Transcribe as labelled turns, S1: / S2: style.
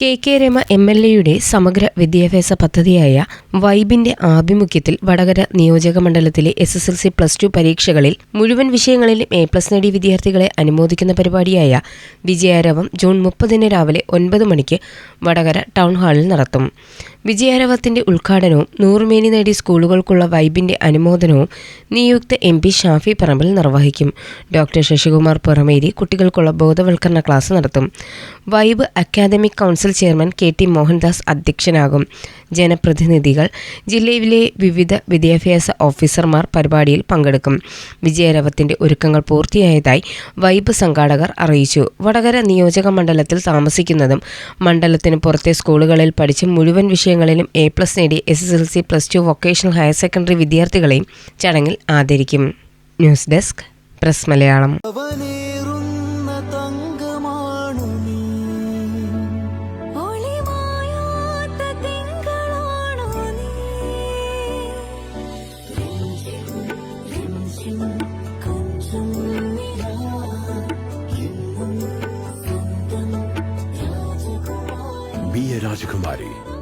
S1: K K Rama M L എയുടെ സമഗ്ര വിദ്യാഭ്യാസ പദ്ധതിയായ വൈബിന്റെ ആഭിമുഖ്യത്തിൽ വടകര നിയോജക മണ്ഡലത്തിലെ S S L C plus two പരീക്ഷകളിൽ മുഴുവൻ വിഷയങ്ങളിലും എ പ്ലസ് നേടിയ വിദ്യാർത്ഥികളെ അനുമോദിക്കുന്ന പരിപാടിയായ വിജയാരവം ജൂൺ മുപ്പതിന് രാവിലെ ഒൻപത് മണിക്ക് വടകര ടൗൺ ഹാളിൽ നടത്തും. വിജയാരവത്തിന്റെ ഉദ്ഘാടനവും നൂറുമേനി നേടി സ്കൂളുകൾക്കുള്ള വൈബിന്റെ അനുമോദനവും നിയുക്ത എം പി ഷാഫി പറമ്പിൽ നിർവഹിക്കും. ഡോക്ടർ ശശികുമാർ പുറമേരി കുട്ടികൾക്കുള്ള ബോധവൽക്കരണ ക്ലാസ് നടത്തും. Vibe academic council chairman K T Mohandas അധ്യക്ഷനാകും. ജനപ്രതിനിധികൾ ജില്ലയിലെ വിവിധ വിദ്യാഭ്യാസ ഓഫീസർമാർ പരിപാടിയിൽ പങ്കെടുക്കും. വിജയരവത്തിന്റെ ഒരുക്കങ്ങൾ പൂർത്തിയായതായി വൈബ് സംഘാടകർ അറിയിച്ചു. വടകര നിയോജക മണ്ഡലത്തിൽ താമസിക്കുന്നതും മണ്ഡലത്തിന് പുറത്തെ സ്കൂളുകളിൽ പഠിച്ച് മുഴുവൻ വിഷയങ്ങളിലും എ പ്ലസ് നേടിയ S S L C plus two vocational higher secondary വിദ്യാർത്ഥികളെയും ചടങ്ങിൽ ആദരിക്കും. News desk press Malayalam
S2: Be a Rajakumari.